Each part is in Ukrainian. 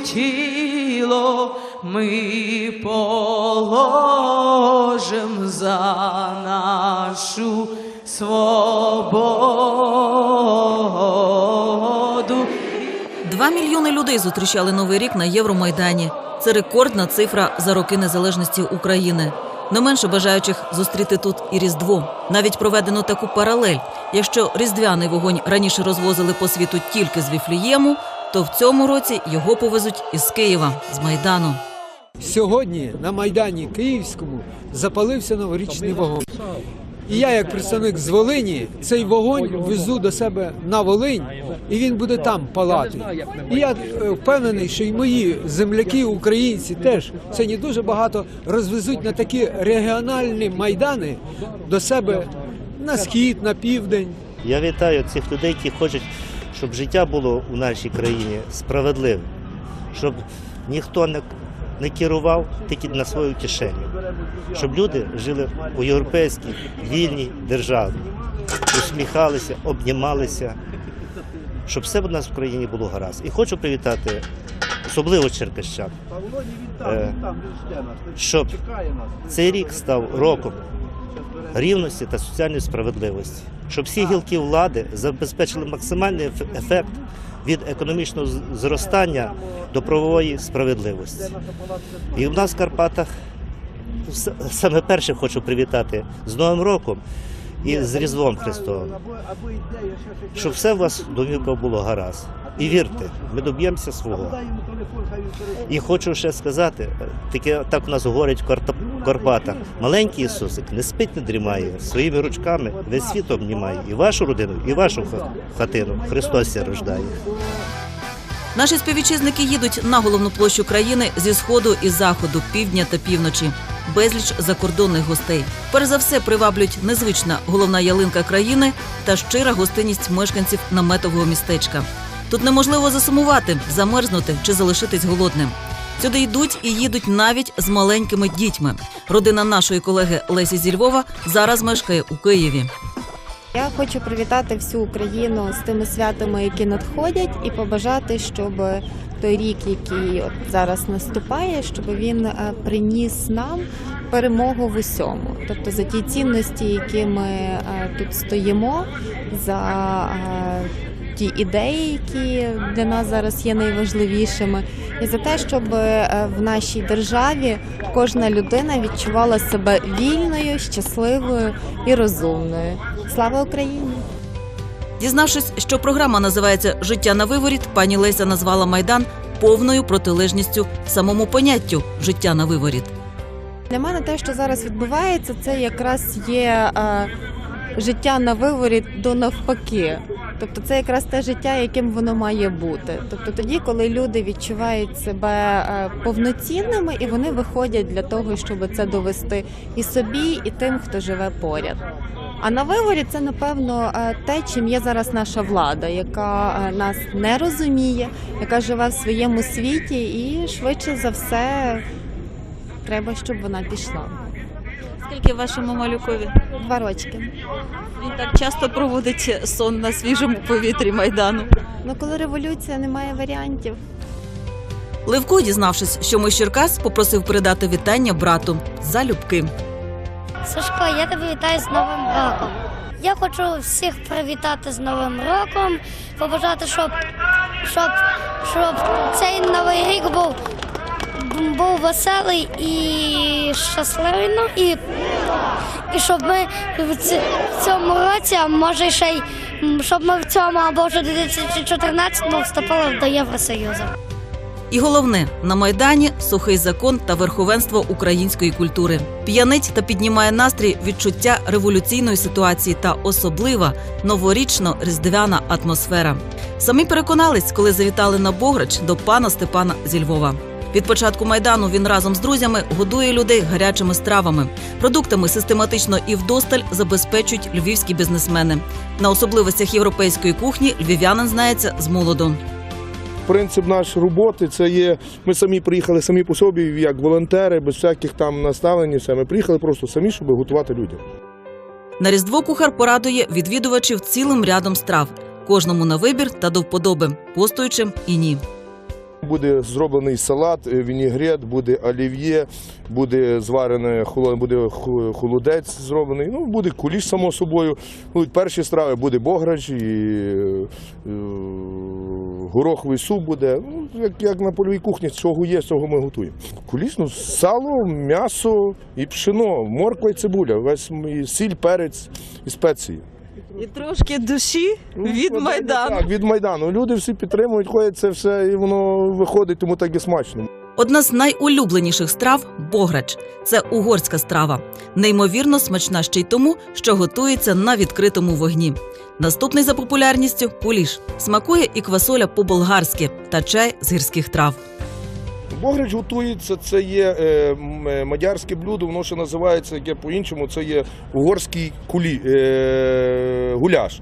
тіло ми положим за нашу свободу. Два мільйони людей зустрічали новий рік на Євромайдані. Це рекордна цифра за роки незалежності України. Не менше бажаючих зустріти тут і Різдво. Навіть проведено таку паралель. Якщо різдвяний вогонь раніше розвозили по світу тільки з Віфлієму, то в цьому році його повезуть із Києва, з Майдану. Сьогодні на Майдані Київському запалився новорічний вогонь. І я, як представник з Волині, цей вогонь везу до себе на Волинь, і він буде там палати. І я е, впевнений, що й мої земляки, українці, теж сьогодні дуже багато розвезуть на такі регіональні майдани до себе на схід, на південь. Я вітаю цих людей, які хочуть, щоб життя було у нашій країні справедливим, щоб ніхто не, не керував тільки на свою кишеню, щоб люди жили у європейській вільній державі, усміхалися, обнімалися, щоб все у нас в країні було гаразд. І хочу привітати особливо черкащан, е, щоб цей рік став роком рівності та соціальної справедливості, щоб всі гілки влади забезпечили максимальний ефект від економічного зростання до правової справедливості. І в нас в Карпатах саме перше хочу привітати з Новим роком і з Різдвом Христовим, щоб все у вас в домівках було гаразд. І вірте, ми доб'ємося свого. І хочу ще сказати, таке так у нас говорять в Карпатах. Маленький Ісусик не спить, не дрімає, своїми ручками весь світ обнімає. І вашу родину, і вашу хатину. Христос рождає. Наші співвітчизники їдуть на головну площу країни зі сходу і заходу, півдня та півночі. Безліч закордонних гостей. Перш за все приваблюють незвична головна ялинка країни та щира гостинність мешканців наметового містечка. Тут неможливо засумувати, замерзнути чи залишитись голодним. Сюди йдуть і їдуть навіть з маленькими дітьми. Родина нашої колеги Лесі зі Львова зараз мешкає у Києві. Я хочу привітати всю Україну з тими святами, які надходять, і побажати, щоб той рік, який от зараз наступає, щоб він е, приніс нам перемогу в усьому. Тобто за ті цінності, які ми е, тут стоїмо, за е, ті ідеї, які для нас зараз є найважливішими, і за те, щоб е, в нашій державі кожна людина відчувала себе вільною, щасливою і розумною. Слава Україні! Дізнавшись, що програма називається Життя на виворіт, пані Леся назвала майдан повною протилежністю самому поняттю життя на виворіт. Для мене те, що зараз відбувається, це якраз є е, життя на виворі до навпаки. Тобто це якраз те життя, яким воно має бути. Тобто тоді, коли люди відчувають себе е, повноцінними і вони виходять для того, щоб це довести і собі, і тим, хто живе поряд. А на виворі це напевно е, те, чим є зараз наша влада, яка е, нас не розуміє, яка живе в своєму світі, і швидше за все треба, щоб вона пішла. Скільки вашому малюкові? Два рочки. Він так часто проводить сон на свіжому повітрі майдану. Ну коли революція, немає варіантів. Левко, дізнавшись, що ми з Черкас, попросив передати вітання брату залюбки. Сашко, я тебе вітаю з Новим роком. Я хочу всіх привітати з Новим роком, побажати, щоб, щоб, щоб цей новий рік був, був веселий і щасливий. Ну, і, і щоб ми в, ці- в цьому році, а може ще й щоб ми в цьому або вже 2014 вступили до Євросоюзу. І головне на майдані сухий закон та верховенство української культури. П'янить та піднімає настрій відчуття революційної ситуації та особлива новорічно-різдвяна атмосфера. Самі переконались, коли завітали на Бограч до пана Степана зі Львова. Від початку майдану він разом з друзями годує людей гарячими стравами. Продуктами систематично і вдосталь забезпечують львівські бізнесмени. На особливостях європейської кухні львів'янин знається з молоду. Принцип нашої роботи це є. Ми самі приїхали самі по собі, як волонтери, без всяких там наставлень. Все. Ми приїхали просто самі, щоб готувати людям. На Різдво кухар порадує відвідувачів цілим рядом страв, кожному на вибір та до вподоби, постуючим і ні. Буде зроблений салат, е, вінігрет, буде олів'є, буде зварене буде холодець зроблений. Ну, буде куліш, само собою. Будуть перші страви, буде бограч і е, гороховий суп буде. Ну, як, як на польовій кухні, чого є, цього ми готуємо. Куліш, ну, сало, м'ясо і пшено, морква і цибуля, весь сіль, перець і спеції. І трошки душі Ну, від Майдану. Так, від Майдану. Люди всі підтримують, ходять це все, і воно виходить, тому так і смачно. Одна з найулюбленіших страв бограч. Це угорська страва. Неймовірно смачна ще й тому, що готується на відкритому вогні. Наступний за популярністю куліш. Смакує і квасоля по-болгарськи та чай з гірських трав. Бограч готується, це є е, е, мадярське блюдо, воно ще називається яке по-іншому, це є угорський кулі, е, гуляш.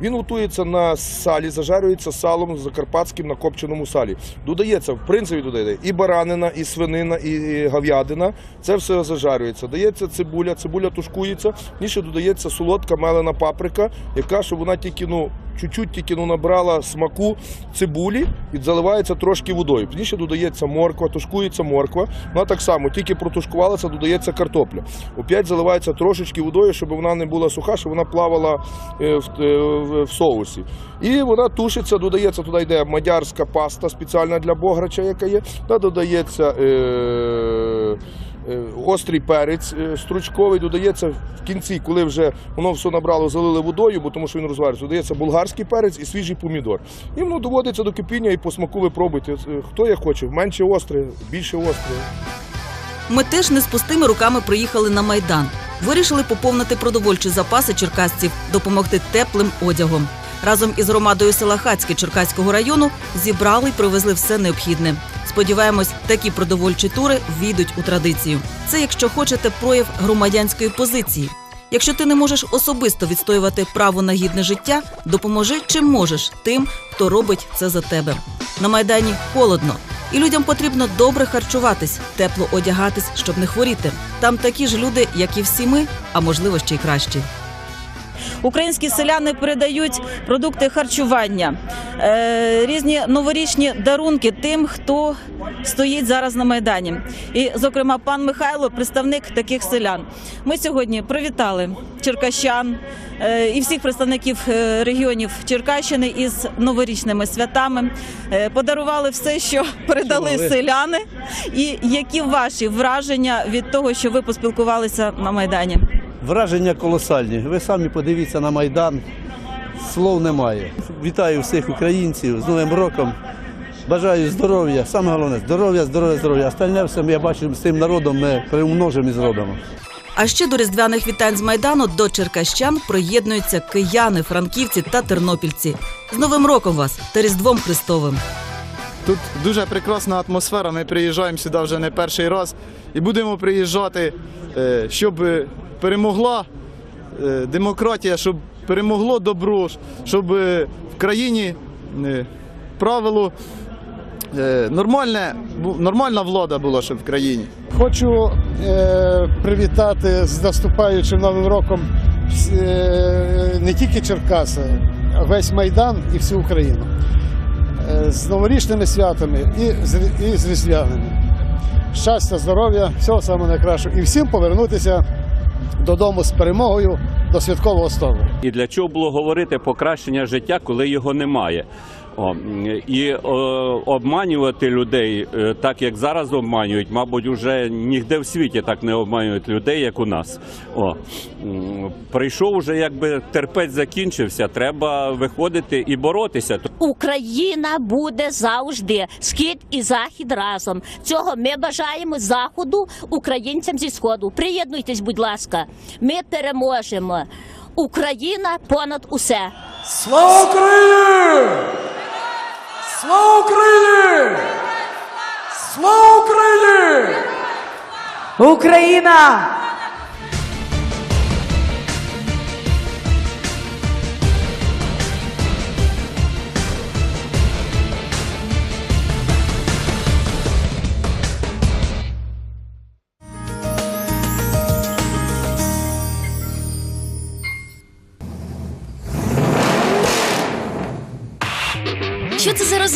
Він готується на салі, зажарюється салом закарпатським на копченому салі. Додається, в принципі, додається і баранина, і свинина, і говядина. Це все зажарюється. Дається цибуля, цибуля тушкується, ніше додається солодка мелена паприка, яка, щоб вона тільки ну, чуть-чуть тільки ну, набрала смаку цибулі і заливається трошки водою. Пізніше додається морква, тушкується морква. Вона так само, тільки протушкувалася, додається картопля. Опять заливається трошечки водою, щоб вона не була суха, щоб вона плавала е, в, е, в- соусі. І вона тушиться, додається, туди йде мадярська паста спеціальна для бограча, яка є. Та додається. Е, е, Острий перець е, стручковий додається в кінці, коли вже воно все набрало, залили водою, бо тому що він розвариться. Додається болгарський перець і свіжий помідор. І воно доводиться до кипіння і по смаку ви пробуйте. Е, Хто як хоче, менше остре, більше остре. Ми теж не з пустими руками приїхали на майдан. Вирішили поповнити продовольчі запаси черкасців, допомогти теплим одягом. Разом із громадою села Хацьке Черкаського району зібрали й привезли все необхідне. Сподіваємось, такі продовольчі тури війдуть у традицію. Це якщо хочете прояв громадянської позиції. Якщо ти не можеш особисто відстоювати право на гідне життя, допоможи чим можеш тим, хто робить це за тебе. На майдані холодно, і людям потрібно добре харчуватись, тепло одягатись, щоб не хворіти. Там такі ж люди, як і всі ми, а можливо ще й кращі. Українські селяни передають продукти харчування, е, різні новорічні дарунки тим, хто стоїть зараз на майдані. І, зокрема, пан Михайло, представник таких селян. Ми сьогодні привітали черкащан е, і всіх представників е, регіонів Черкащини із новорічними святами. Подарували все, що передали селяни. І які ваші враження від того, що ви поспілкувалися на майдані? Враження колосальні. Ви самі подивіться на Майдан. Слов немає. Вітаю всіх українців з Новим роком. Бажаю здоров'я. Саме головне здоров'я, здоров'я, здоров'я. Остальне все я бачу з цим народом ми приумножимо і зробимо. А ще до різдвяних вітань з майдану до черкащан приєднуються кияни, франківці та тернопільці. З Новим роком вас та Різдвом Христовим! Тут дуже прекрасна атмосфера. Ми приїжджаємо сюди вже не перший раз і будемо приїжджати, е, щоб перемогла е, демократія, щоб перемогло добро, щоб е, в країні е, правило нормальне, нормальна влада була, щоб в країні. Хочу привітати з наступаючим новим роком не тільки Черкаси, а весь Майдан і всю Україну. З новорічними святами і з, і з різдвяними. Щастя, здоров'я, всього самого найкращого. І всім повернутися додому з перемогою до святкового столу. І для чого було говорити покращення життя, коли його немає? О, і о, обманювати людей, е, так як зараз обманюють, мабуть, вже ніде в світі так не обманюють людей, як у нас. О, прийшов уже, якби терпець закінчився, треба виходити і боротися. Україна буде завжди схід і захід разом. Цього ми бажаємо заходу українцям зі сходу. Приєднуйтесь, будь ласка. Ми переможемо. Україна понад усе. Слава Україні! Слава Україні! Слава Україні! Україна!